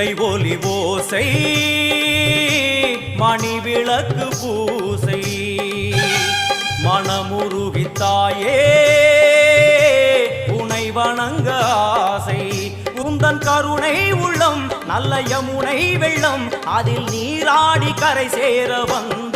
உடுக்கை ஒலி ஓசை மணி விளக்கு பூசை மனமுருகித்தாயே உனை வணங்க ஆசை. உந்தன் கருணை உள்ளம் நல்ல யமுனை வெள்ளம் அதில் நீராடி கரை சேர வந்த